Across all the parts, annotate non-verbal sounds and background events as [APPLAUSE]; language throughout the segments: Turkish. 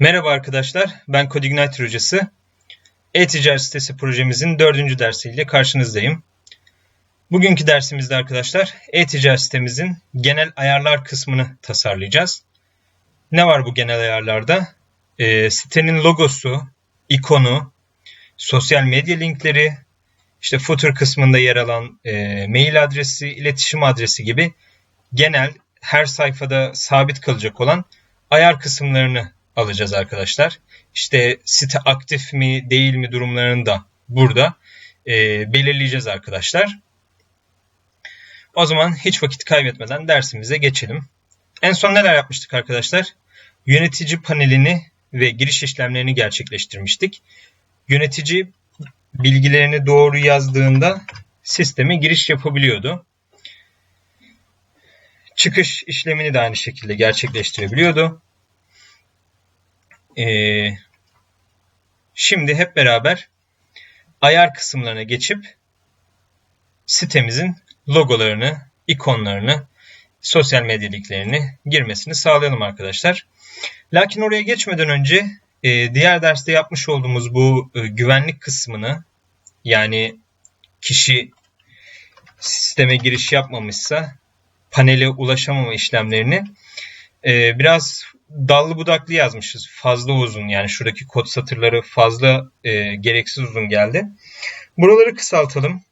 Merhaba arkadaşlar, ben CodeIgniter hocası. E-ticaret sitesi projemizin dördüncü dersiyle karşınızdayım. Bugünkü dersimizde arkadaşlar e-ticaret sitemizin genel ayarlar kısmını tasarlayacağız. Ne var bu genel ayarlarda? E, sitenin logosu, ikonu, sosyal medya linkleri, işte footer kısmında yer alan e, mail adresi, iletişim adresi gibi genel her sayfada sabit kalacak olan ayar kısımlarını alacağız arkadaşlar. İşte site aktif mi değil mi durumlarını da burada e, belirleyeceğiz arkadaşlar. O zaman hiç vakit kaybetmeden dersimize geçelim. En son neler yapmıştık arkadaşlar? Yönetici panelini ve giriş işlemlerini gerçekleştirmiştik. Yönetici bilgilerini doğru yazdığında sisteme giriş yapabiliyordu. Çıkış işlemini de aynı şekilde gerçekleştirebiliyordu. Ee, şimdi hep beraber ayar kısımlarına geçip sitemizin logolarını, ikonlarını, sosyal medya girmesini sağlayalım arkadaşlar. Lakin oraya geçmeden önce e, diğer derste yapmış olduğumuz bu e, güvenlik kısmını yani kişi sisteme giriş yapmamışsa panele ulaşamama işlemlerini e, biraz dallı budaklı yazmışız. Fazla uzun yani şuradaki kod satırları fazla e, gereksiz uzun geldi. Buraları kısaltalım.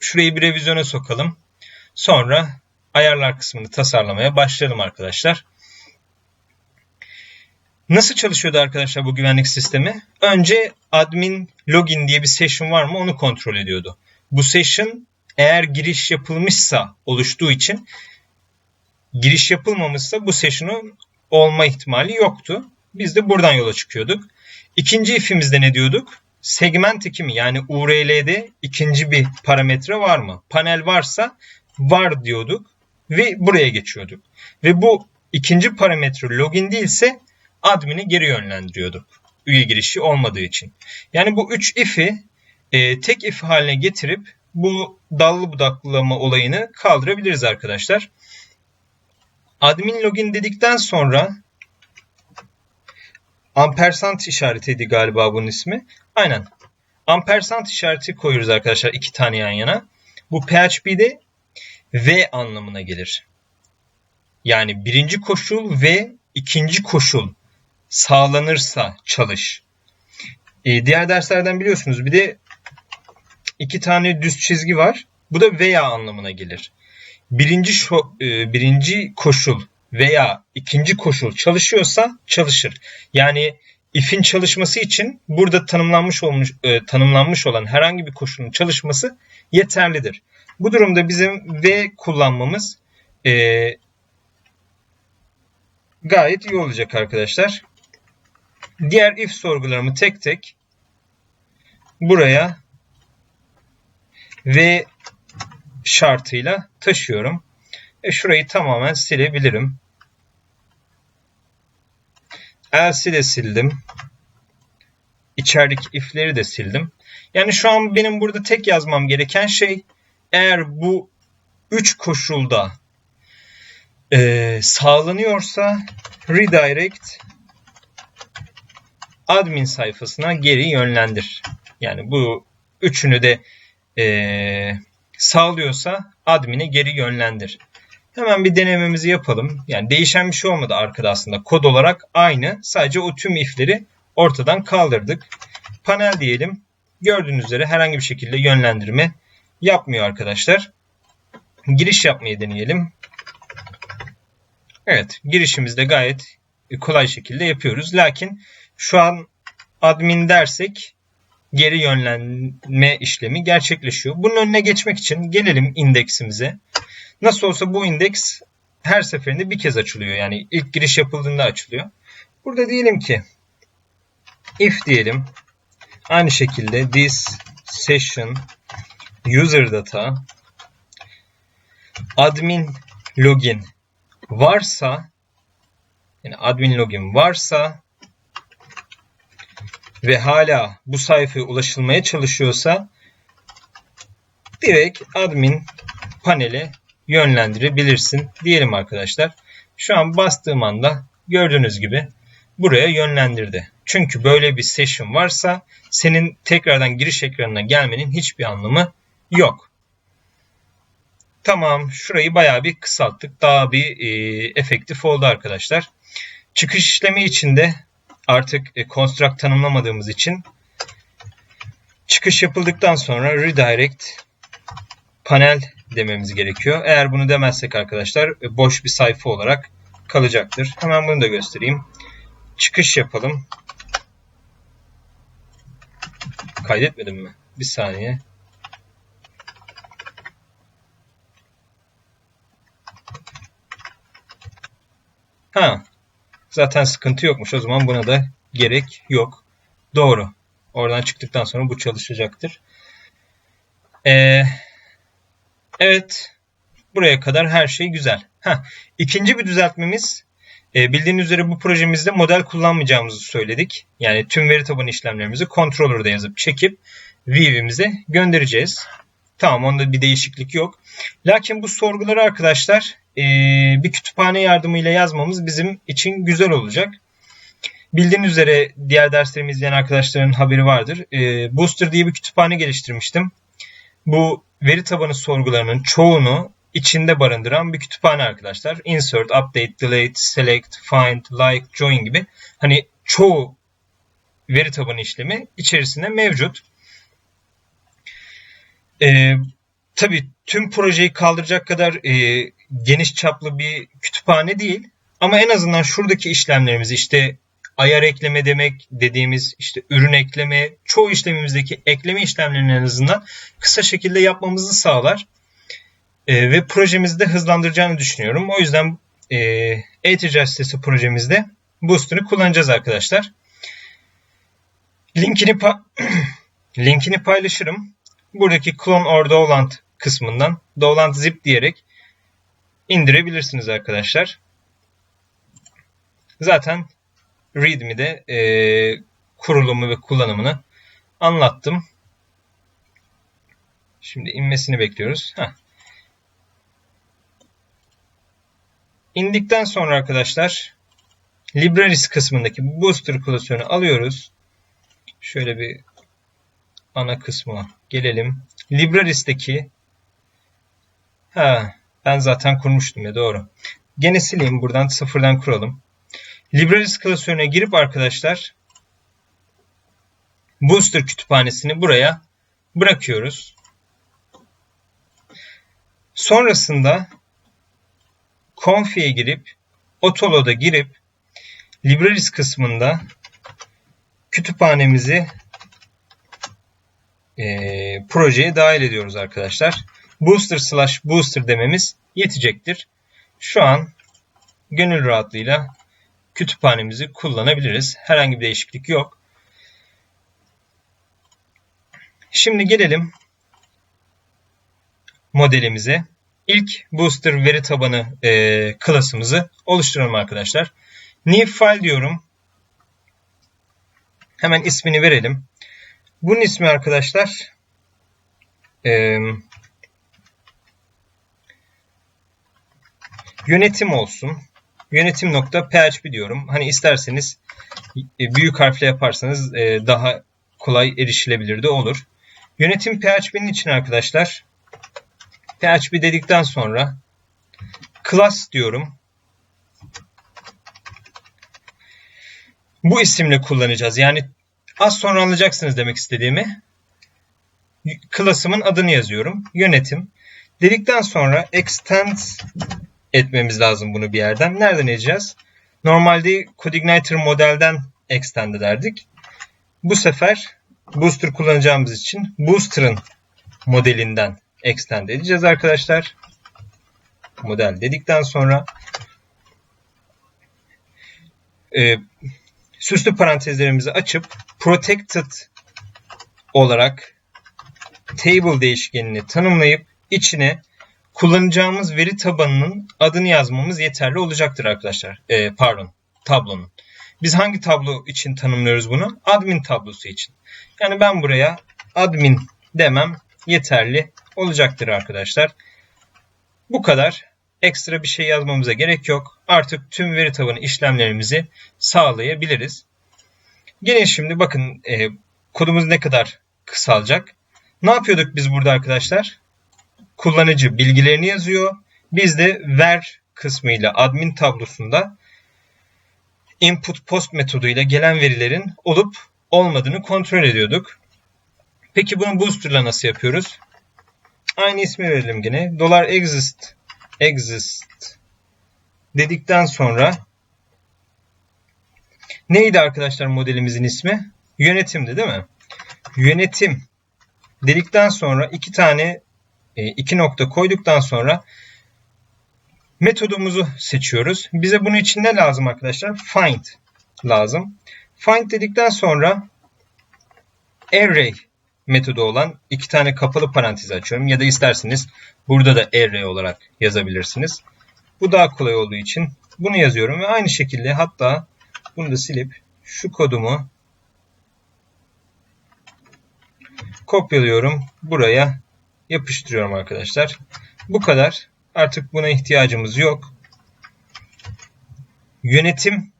Şurayı bir revizyona sokalım. Sonra ayarlar kısmını tasarlamaya başlayalım arkadaşlar. Nasıl çalışıyordu arkadaşlar bu güvenlik sistemi? Önce admin login diye bir session var mı onu kontrol ediyordu. Bu session eğer giriş yapılmışsa oluştuğu için giriş yapılmamışsa bu session'ın olma ihtimali yoktu. Biz de buradan yola çıkıyorduk. İkinci if'imizde ne diyorduk? Segment 2 mi yani URL'de ikinci bir parametre var mı? Panel varsa var diyorduk ve buraya geçiyorduk. Ve bu ikinci parametre login değilse admin'i geri yönlendiriyorduk. Üye girişi olmadığı için. Yani bu 3 if'i e, tek if haline getirip bu dallı budaklama olayını kaldırabiliriz arkadaşlar. Admin login dedikten sonra ampersand işaretiydi galiba bunun ismi. Aynen. Ampersand işareti koyuyoruz arkadaşlar iki tane yan yana. Bu PHP'de V anlamına gelir. Yani birinci koşul ve ikinci koşul sağlanırsa çalış. Ee, diğer derslerden biliyorsunuz bir de iki tane düz çizgi var. Bu da veya anlamına gelir birinci şo, e, birinci koşul veya ikinci koşul çalışıyorsa çalışır. Yani if'in çalışması için burada tanımlanmış olmuş e, tanımlanmış olan herhangi bir koşulun çalışması yeterlidir. Bu durumda bizim v kullanmamız e, gayet iyi olacak arkadaşlar. Diğer if sorgularımı tek tek buraya ve şartıyla taşıyorum. E şurayı tamamen silebilirim. Else'i de sildim. İçerideki if'leri de sildim. Yani şu an benim burada tek yazmam gereken şey eğer bu üç koşulda e, sağlanıyorsa redirect admin sayfasına geri yönlendir. Yani bu üçünü de e, sağlıyorsa admin'e geri yönlendir. Hemen bir denememizi yapalım. Yani değişen bir şey olmadı arkada aslında. Kod olarak aynı. Sadece o tüm if'leri ortadan kaldırdık. Panel diyelim. Gördüğünüz üzere herhangi bir şekilde yönlendirme yapmıyor arkadaşlar. Giriş yapmayı deneyelim. Evet girişimizde gayet kolay şekilde yapıyoruz. Lakin şu an admin dersek geri yönlenme işlemi gerçekleşiyor. Bunun önüne geçmek için gelelim indeksimize. Nasıl olsa bu indeks her seferinde bir kez açılıyor. Yani ilk giriş yapıldığında açılıyor. Burada diyelim ki if diyelim aynı şekilde this session user data admin login varsa yani admin login varsa ve hala bu sayfaya ulaşılmaya çalışıyorsa direkt admin panele yönlendirebilirsin diyelim arkadaşlar. Şu an bastığım anda gördüğünüz gibi buraya yönlendirdi. Çünkü böyle bir session varsa senin tekrardan giriş ekranına gelmenin hiçbir anlamı yok. Tamam şurayı bayağı bir kısalttık. Daha bir e, efektif oldu arkadaşlar. Çıkış işlemi içinde artık e, tanımlamadığımız için çıkış yapıldıktan sonra redirect panel dememiz gerekiyor. Eğer bunu demezsek arkadaşlar e, boş bir sayfa olarak kalacaktır. Hemen bunu da göstereyim. Çıkış yapalım. Kaydetmedim mi? Bir saniye. Ha. Zaten sıkıntı yokmuş. O zaman buna da gerek yok. Doğru. Oradan çıktıktan sonra bu çalışacaktır. Ee, evet. Buraya kadar her şey güzel. Ha. İkinci bir düzeltmemiz e, bildiğiniz üzere bu projemizde model kullanmayacağımızı söyledik. Yani tüm veri tabanı işlemlerimizi controller'da yazıp çekip View'imize göndereceğiz. Tamam onda bir değişiklik yok. Lakin bu sorguları arkadaşlar e, bir kütüphane yardımıyla yazmamız bizim için güzel olacak. Bildiğiniz üzere diğer derslerimi izleyen arkadaşların haberi vardır. E, Booster diye bir kütüphane geliştirmiştim. Bu veri tabanı sorgularının çoğunu içinde barındıran bir kütüphane arkadaşlar. Insert, update, delete, select, find, like, join gibi hani çoğu veri tabanı işlemi içerisinde mevcut. Ee, tabii tüm projeyi kaldıracak kadar e, geniş çaplı bir kütüphane değil. Ama en azından şuradaki işlemlerimizi işte ayar ekleme demek dediğimiz işte ürün ekleme, çoğu işlemimizdeki ekleme işlemlerini en azından kısa şekilde yapmamızı sağlar. E, ve projemizi de hızlandıracağını düşünüyorum. O yüzden e, e-ticaret sitesi projemizde Booster'ı kullanacağız arkadaşlar. Linkini pa [CLEARS THROAT] linkini paylaşırım. Buradaki Clone or Download kısmından Download zip diyerek indirebilirsiniz arkadaşlar. Zaten README'de e, kurulumu ve kullanımını anlattım. Şimdi inmesini bekliyoruz. Heh. İndikten sonra arkadaşlar Libraries kısmındaki Booster klasörünü alıyoruz. Şöyle bir ana kısmına gelelim. Libraries'teki ha ben zaten kurmuştum ya doğru. Gene sileyim buradan sıfırdan kuralım. Libraries klasörüne girip arkadaşlar Booster kütüphanesini buraya bırakıyoruz. Sonrasında Config'e girip Otolo'da girip Libraries kısmında kütüphanemizi e, projeye dahil ediyoruz arkadaşlar. Booster slash booster dememiz yetecektir. Şu an gönül rahatlığıyla kütüphanemizi kullanabiliriz. Herhangi bir değişiklik yok. Şimdi gelelim modelimize. İlk booster veri tabanı e, klasımızı oluşturalım arkadaşlar. New file diyorum. Hemen ismini verelim. Bunun ismi arkadaşlar e, yönetim olsun. Yönetim nokta php diyorum. Hani isterseniz e, büyük harfle yaparsanız e, daha kolay erişilebilir de olur. Yönetim PHP'nin için arkadaşlar PHP dedikten sonra class diyorum. Bu isimle kullanacağız. Yani az sonra anlayacaksınız demek istediğimi. Class'ımın adını yazıyorum. Yönetim. Dedikten sonra extend etmemiz lazım bunu bir yerden. Nereden edeceğiz? Normalde CodeIgniter modelden extend ederdik. Bu sefer Booster kullanacağımız için Booster'ın modelinden extend edeceğiz arkadaşlar. Model dedikten sonra e, süslü parantezlerimizi açıp protected olarak table değişkenini tanımlayıp içine kullanacağımız veri tabanının adını yazmamız yeterli olacaktır arkadaşlar. E, pardon, tablonun. Biz hangi tablo için tanımlıyoruz bunu? Admin tablosu için. Yani ben buraya admin demem yeterli olacaktır arkadaşlar. Bu kadar. Ekstra bir şey yazmamıza gerek yok. Artık tüm veri tabanı işlemlerimizi sağlayabiliriz. Gelin şimdi bakın e, kodumuz ne kadar kısalacak. Ne yapıyorduk biz burada arkadaşlar? Kullanıcı bilgilerini yazıyor. Biz de ver kısmıyla admin tablosunda input post metoduyla gelen verilerin olup olmadığını kontrol ediyorduk. Peki bunu booster'la nasıl yapıyoruz? Aynı ismi verelim yine. Dolar exist exist dedikten sonra neydi arkadaşlar modelimizin ismi? Yönetimdi değil mi? Yönetim dedikten sonra iki tane e, iki nokta koyduktan sonra metodumuzu seçiyoruz. Bize bunun için ne lazım arkadaşlar? Find lazım. Find dedikten sonra array metodu olan iki tane kapalı parantez açıyorum. Ya da isterseniz burada da array olarak yazabilirsiniz. Bu daha kolay olduğu için bunu yazıyorum ve aynı şekilde hatta bunu da silip şu kodumu kopyalıyorum. Buraya yapıştırıyorum arkadaşlar. Bu kadar. Artık buna ihtiyacımız yok. Yönetim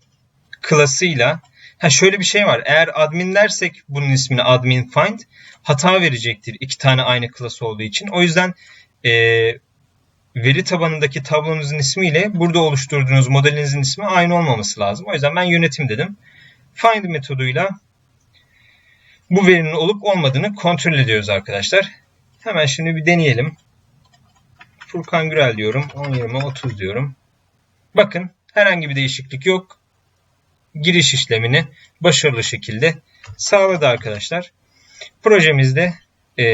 klasıyla ha şöyle bir şey var. Eğer admin dersek bunun ismini admin find hata verecektir. iki tane aynı klas olduğu için. O yüzden e, veri tabanındaki tablonuzun ismiyle burada oluşturduğunuz modelinizin ismi aynı olmaması lazım. O yüzden ben yönetim dedim. Find metoduyla bu verinin olup olmadığını kontrol ediyoruz arkadaşlar. Hemen şimdi bir deneyelim. Furkan Gürel diyorum. 10 20 30 diyorum. Bakın herhangi bir değişiklik yok. Giriş işlemini başarılı şekilde sağladı arkadaşlar. Projemizde e,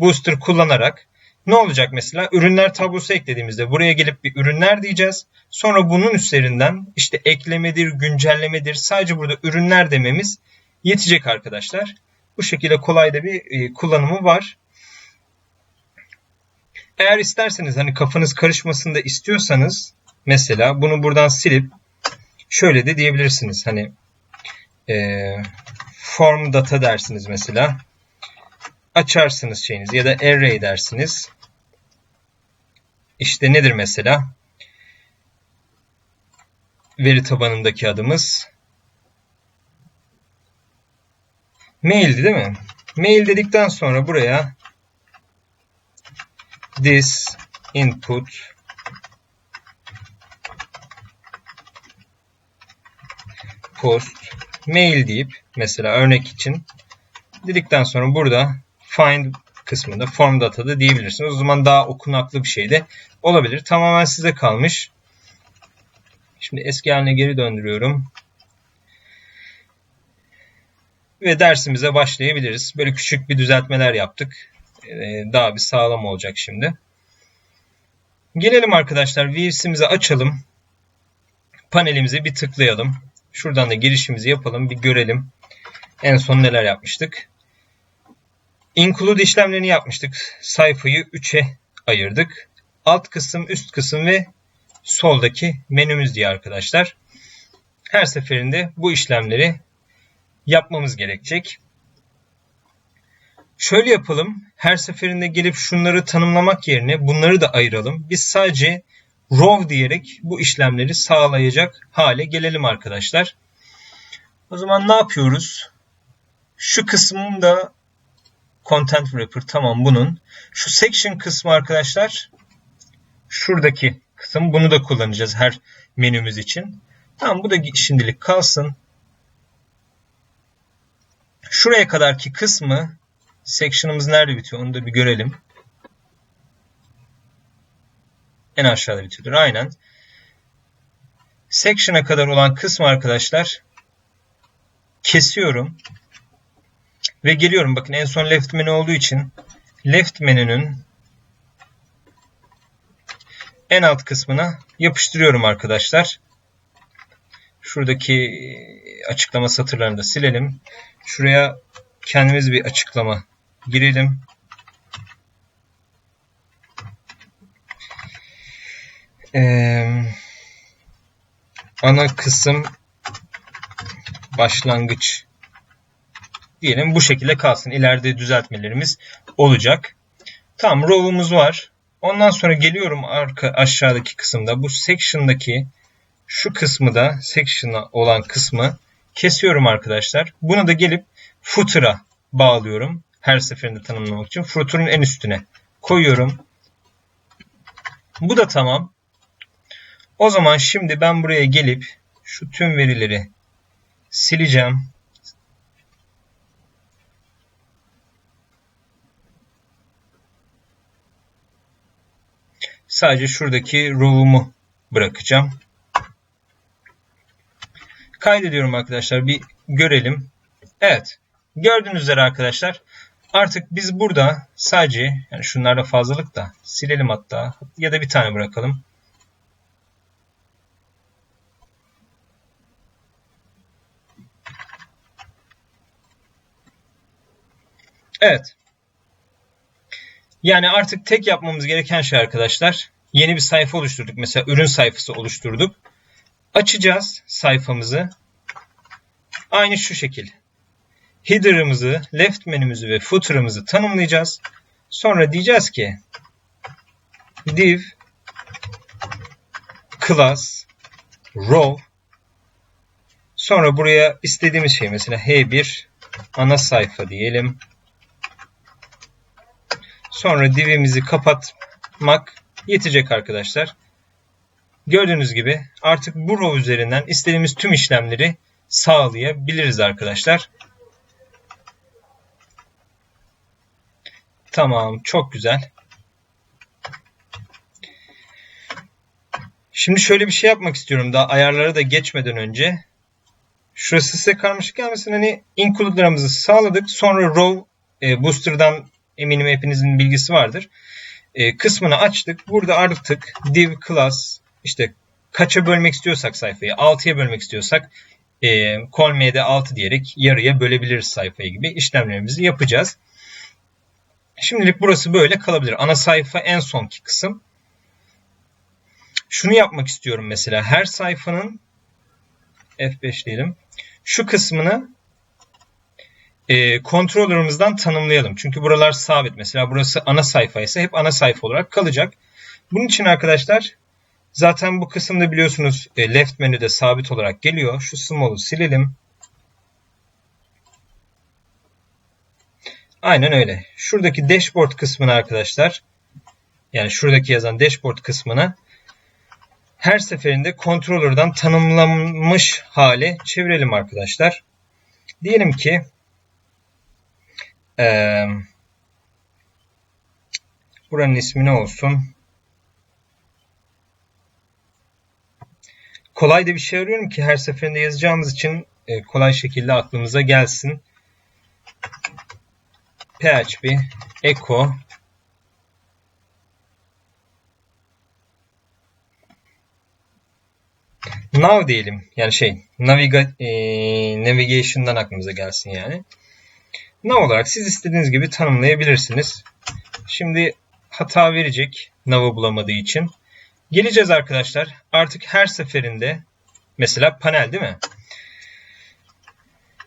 Booster kullanarak ne olacak mesela? Ürünler tablosu eklediğimizde buraya gelip bir ürünler diyeceğiz. Sonra bunun üzerinden işte eklemedir, güncellemedir. Sadece burada ürünler dememiz yetecek arkadaşlar. Bu şekilde kolay da bir e, kullanımı var. Eğer isterseniz hani kafanız karışmasını da istiyorsanız mesela bunu buradan silip şöyle de diyebilirsiniz. Hani e, form data dersiniz mesela. Açarsınız şeyinizi ya da array dersiniz. İşte nedir mesela? Veri tabanındaki adımız maildi değil mi? Mail dedikten sonra buraya this input post mail deyip mesela örnek için dedikten sonra burada find kısmında form data'da diyebilirsiniz. O zaman daha okunaklı bir şey de olabilir. Tamamen size kalmış. Şimdi eski haline geri döndürüyorum. Ve dersimize başlayabiliriz. Böyle küçük bir düzeltmeler yaptık. Ee, daha bir sağlam olacak şimdi. Gelelim arkadaşlar Views'imizi açalım. Panelimize bir tıklayalım. Şuradan da girişimizi yapalım bir görelim. En son neler yapmıştık. Include işlemlerini yapmıştık. Sayfayı 3'e ayırdık. Alt kısım, üst kısım ve soldaki menümüz diye arkadaşlar. Her seferinde bu işlemleri yapmamız gerekecek. Şöyle yapalım. Her seferinde gelip şunları tanımlamak yerine bunları da ayıralım. Biz sadece row diyerek bu işlemleri sağlayacak hale gelelim arkadaşlar. O zaman ne yapıyoruz? Şu kısmın da content wrapper tamam bunun. Şu section kısmı arkadaşlar şuradaki kısım bunu da kullanacağız her menümüz için. Tamam bu da şimdilik kalsın. Şuraya kadarki kısmı section'ımız nerede bitiyor onu da bir görelim. En aşağıda bitiyordur. Aynen. Section'a kadar olan kısmı arkadaşlar kesiyorum. Ve geliyorum. Bakın en son left menü olduğu için left menünün en alt kısmına yapıştırıyorum arkadaşlar. Şuradaki açıklama satırlarını da silelim. Şuraya kendimiz bir açıklama girelim. Ee, ana kısım başlangıç diyelim bu şekilde kalsın. İleride düzeltmelerimiz olacak. Tamam row'umuz var. Ondan sonra geliyorum arka aşağıdaki kısımda bu section'daki şu kısmı da section'a olan kısmı kesiyorum arkadaşlar. Bunu da gelip footer'a bağlıyorum. Her seferinde tanımlamak için. Footer'ın en üstüne koyuyorum. Bu da tamam. O zaman şimdi ben buraya gelip şu tüm verileri sileceğim. Sadece şuradaki row'umu bırakacağım. Kaydediyorum arkadaşlar. Bir görelim. Evet. Gördüğünüz üzere arkadaşlar artık biz burada sadece yani şunlarda fazlalık da silelim hatta ya da bir tane bırakalım. Evet. Yani artık tek yapmamız gereken şey arkadaşlar yeni bir sayfa oluşturduk. Mesela ürün sayfası oluşturduk. Açacağız sayfamızı. Aynı şu şekil. Header'ımızı, left menümüzü ve footer'ımızı tanımlayacağız. Sonra diyeceğiz ki div class row sonra buraya istediğimiz şey mesela h1 ana sayfa diyelim. Sonra divimizi kapatmak yetecek arkadaşlar. Gördüğünüz gibi artık bu row üzerinden istediğimiz tüm işlemleri sağlayabiliriz arkadaşlar. Tamam, çok güzel. Şimdi şöyle bir şey yapmak istiyorum daha ayarlara da geçmeden önce. Şurası size karmaşık gelmesin. Hani include'larımızı sağladık. Sonra row e, booster'dan eminim hepinizin bilgisi vardır. E, kısmını açtık. Burada artık div class işte kaça bölmek istiyorsak sayfayı 6'ya bölmek istiyorsak e, colm'de 6 diyerek yarıya bölebiliriz sayfayı gibi işlemlerimizi yapacağız. Şimdilik burası böyle kalabilir. Ana sayfa en sonki kısım. Şunu yapmak istiyorum mesela. Her sayfanın F5 diyelim. Şu kısmını e, controller'ımızdan tanımlayalım. Çünkü buralar sabit. Mesela burası ana sayfa ise hep ana sayfa olarak kalacak. Bunun için arkadaşlar zaten bu kısımda biliyorsunuz e, left menüde sabit olarak geliyor. Şu small'u silelim. Aynen öyle. Şuradaki dashboard kısmını arkadaşlar yani şuradaki yazan dashboard kısmını her seferinde controller'dan tanımlanmış hale çevirelim arkadaşlar. Diyelim ki ee, buranın ismi ne olsun? Kolay da bir şey arıyorum ki her seferinde yazacağımız için e, kolay şekilde aklımıza gelsin. PHP echo Now diyelim. Yani şey naviga, e, navigation'dan aklımıza gelsin yani. Nav olarak siz istediğiniz gibi tanımlayabilirsiniz. Şimdi hata verecek nav'ı bulamadığı için. Geleceğiz arkadaşlar. Artık her seferinde mesela panel değil mi?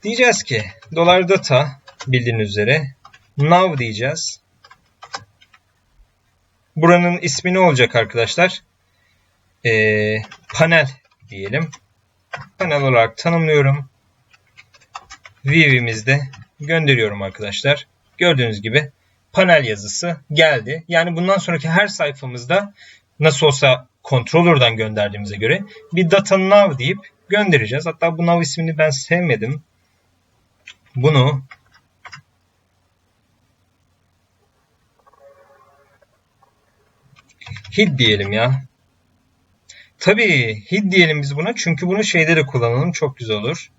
Diyeceğiz ki dolar data bildiğiniz üzere nav diyeceğiz. Buranın ismi ne olacak arkadaşlar? Ee, panel diyelim. Panel olarak tanımlıyorum. View'imizde gönderiyorum arkadaşlar. Gördüğünüz gibi panel yazısı geldi. Yani bundan sonraki her sayfamızda nasıl olsa controller'dan gönderdiğimize göre bir data nav deyip göndereceğiz. Hatta bu nav ismini ben sevmedim. Bunu hid diyelim ya. Tabii hid diyelim biz buna çünkü bunu şeyde de kullanalım çok güzel olur.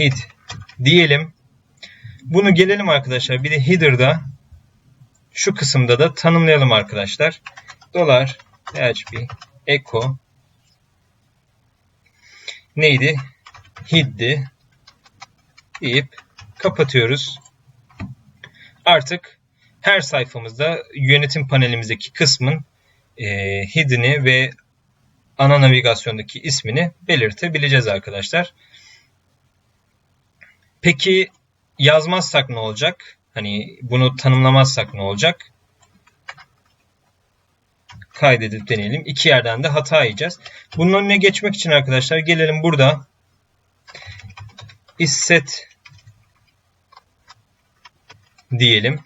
Hid diyelim. Bunu gelelim arkadaşlar bir de header'da şu kısımda da tanımlayalım arkadaşlar. Dolar PHP echo neydi? Hid'di deyip kapatıyoruz. Artık her sayfamızda yönetim panelimizdeki kısmın e, hid'ini ve ana navigasyondaki ismini belirtebileceğiz arkadaşlar. Peki yazmazsak ne olacak? Hani bunu tanımlamazsak ne olacak? Kaydedip deneyelim. İki yerden de hata yiyeceğiz. Bunun önüne geçmek için arkadaşlar gelelim burada isset diyelim.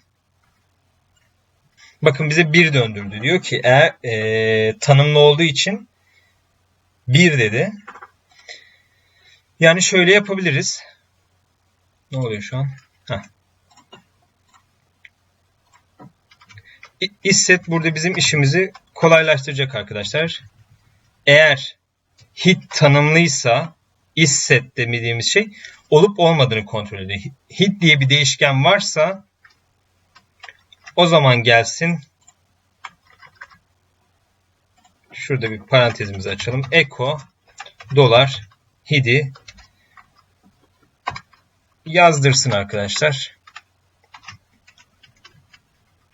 Bakın bize 1 döndürdü. Diyor ki eğer e, tanımlı olduğu için 1 dedi. Yani şöyle yapabiliriz. Ne oluyor şu an? Heh. Isset burada bizim işimizi kolaylaştıracak arkadaşlar. Eğer hit tanımlıysa isset demediğimiz şey olup olmadığını kontrol ediyor. Hit diye bir değişken varsa o zaman gelsin. Şurada bir parantezimizi açalım. Echo dolar hidi yazdırsın arkadaşlar.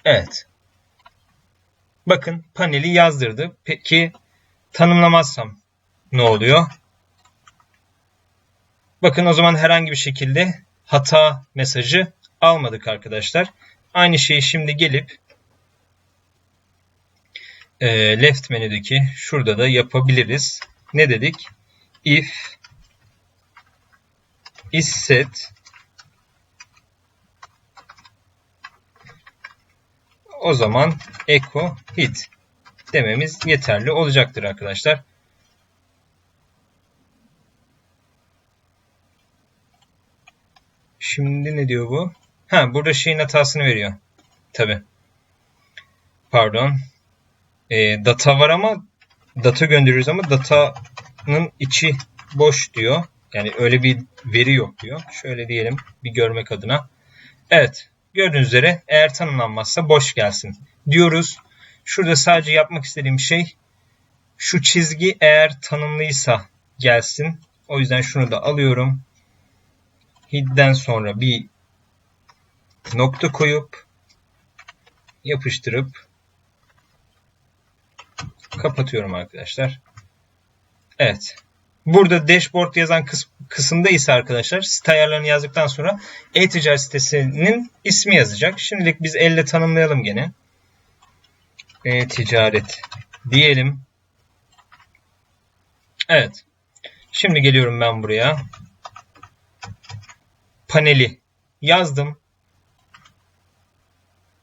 Evet. Bakın paneli yazdırdı. Peki tanımlamazsam ne oluyor? Bakın o zaman herhangi bir şekilde hata mesajı almadık arkadaşlar. Aynı şeyi şimdi gelip e, left menüdeki şurada da yapabiliriz. Ne dedik? If is set o zaman echo hit dememiz yeterli olacaktır arkadaşlar. Şimdi ne diyor bu? Ha burada şeyin hatasını veriyor. Tabi. Pardon. E, data var ama data gönderiyoruz ama datanın içi boş diyor. Yani öyle bir veri yok diyor. Şöyle diyelim bir görmek adına. Evet. Gördüğünüz üzere eğer tanımlanmazsa boş gelsin diyoruz. Şurada sadece yapmak istediğim şey şu çizgi eğer tanımlıysa gelsin. O yüzden şunu da alıyorum. Hidden sonra bir nokta koyup yapıştırıp kapatıyorum arkadaşlar. Evet. Burada dashboard yazan kıs kısımda ise arkadaşlar site ayarlarını yazdıktan sonra e-ticaret sitesinin ismi yazacak. Şimdilik biz elle tanımlayalım gene. E-ticaret diyelim. Evet. Şimdi geliyorum ben buraya. Paneli yazdım.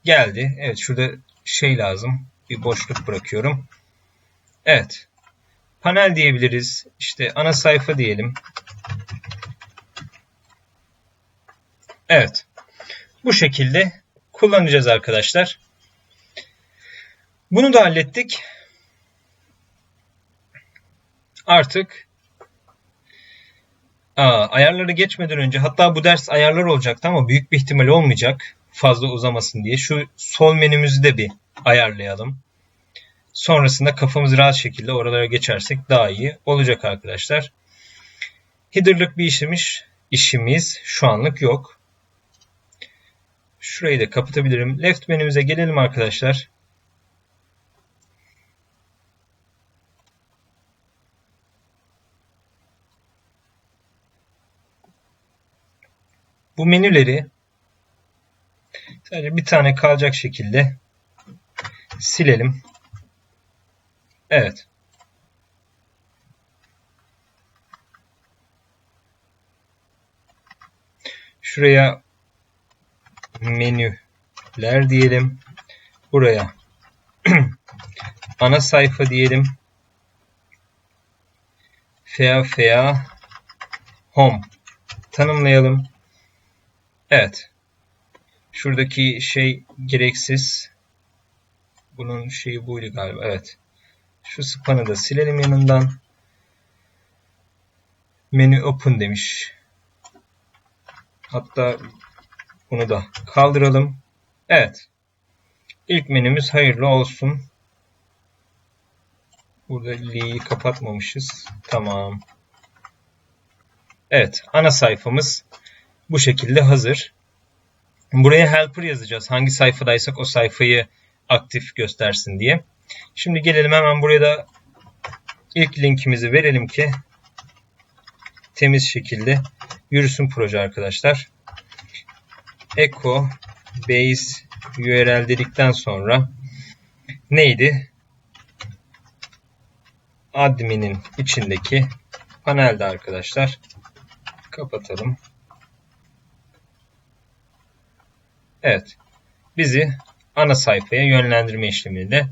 Geldi. Evet şurada şey lazım. Bir boşluk bırakıyorum. Evet. Panel diyebiliriz. İşte ana sayfa diyelim. Evet. Bu şekilde kullanacağız arkadaşlar. Bunu da hallettik. Artık aa, ayarları geçmeden önce hatta bu ders ayarlar olacaktı ama büyük bir ihtimal olmayacak fazla uzamasın diye. Şu sol menümüzü de bir ayarlayalım. Sonrasında kafamız rahat şekilde oralara geçersek daha iyi olacak arkadaşlar. Header'lık bir işimiz, işimiz şu anlık yok. Şurayı da kapatabilirim. Left menümüze gelelim arkadaşlar. Bu menüleri sadece bir tane kalacak şekilde silelim. Evet. Şuraya menüler diyelim. Buraya [CLEARS THROAT] ana sayfa diyelim. Fea fea home tanımlayalım. Evet. Şuradaki şey gereksiz. Bunun şeyi buydu galiba. Evet. Şu span'ı da silelim yanından. Menü open demiş. Hatta bunu da kaldıralım. Evet. İlk menümüz hayırlı olsun. Burada li'yi kapatmamışız. Tamam. Evet. Ana sayfamız bu şekilde hazır. Buraya helper yazacağız. Hangi sayfadaysak o sayfayı aktif göstersin diye. Şimdi gelelim hemen buraya da ilk linkimizi verelim ki temiz şekilde yürüsün proje arkadaşlar. Echo base URL dedikten sonra neydi? Admin'in içindeki panelde arkadaşlar. Kapatalım. Evet. Bizi ana sayfaya yönlendirme işlemini de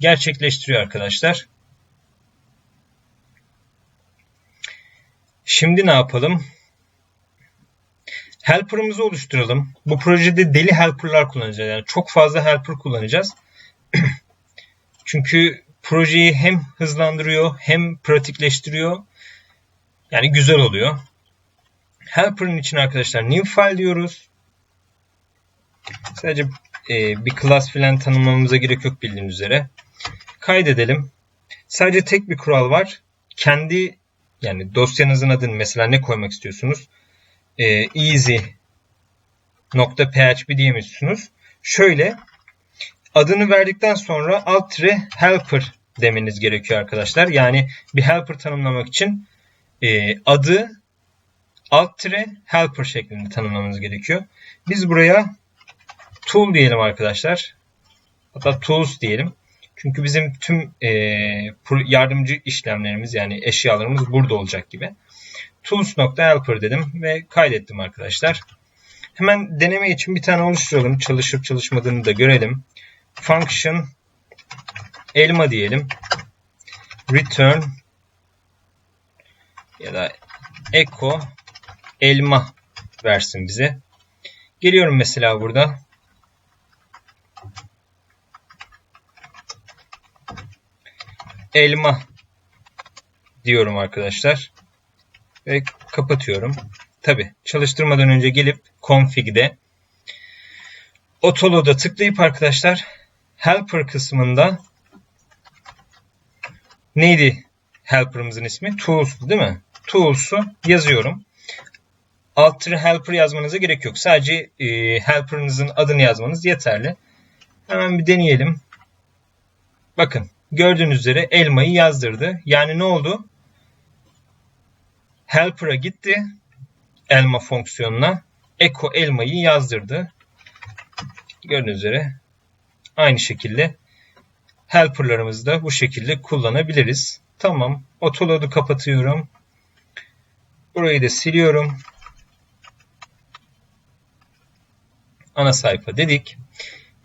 gerçekleştiriyor arkadaşlar. Şimdi ne yapalım? Helper'ımızı oluşturalım. Bu projede deli helper'lar kullanacağız. Yani çok fazla helper kullanacağız. [CLEARS THROAT] Çünkü projeyi hem hızlandırıyor hem pratikleştiriyor. Yani güzel oluyor. Helper'ın için arkadaşlar new file diyoruz. Sadece e, bir class filan tanımlamamıza gerek yok bildiğiniz üzere. Kaydedelim. Sadece tek bir kural var. Kendi yani dosyanızın adını mesela ne koymak istiyorsunuz? E, easy .php diyemiyorsunuz. Şöyle adını verdikten sonra alt helper demeniz gerekiyor arkadaşlar. Yani bir helper tanımlamak için e, adı alt helper şeklinde tanımlamanız gerekiyor. Biz buraya tool diyelim arkadaşlar. Hatta tools diyelim. Çünkü bizim tüm e, yardımcı işlemlerimiz yani eşyalarımız burada olacak gibi. Tools.helper dedim ve kaydettim arkadaşlar. Hemen deneme için bir tane oluşturalım. Çalışıp çalışmadığını da görelim. Function elma diyelim. Return ya da echo elma versin bize. Geliyorum mesela burada. Elma diyorum arkadaşlar. Ve kapatıyorum. Tabi çalıştırmadan önce gelip config'de Otolo'da tıklayıp arkadaşlar helper kısmında neydi helper'ımızın ismi? Tools'tu değil mi? Tools'u yazıyorum. Alt helper yazmanıza gerek yok. Sadece e, helper'ınızın adını yazmanız yeterli. Hemen bir deneyelim. Bakın gördüğünüz üzere elmayı yazdırdı. Yani ne oldu? Helper'a gitti. Elma fonksiyonuna. Echo elmayı yazdırdı. Gördüğünüz üzere aynı şekilde helper'larımızı da bu şekilde kullanabiliriz. Tamam. Autoload'u kapatıyorum. Burayı da siliyorum. Ana sayfa dedik.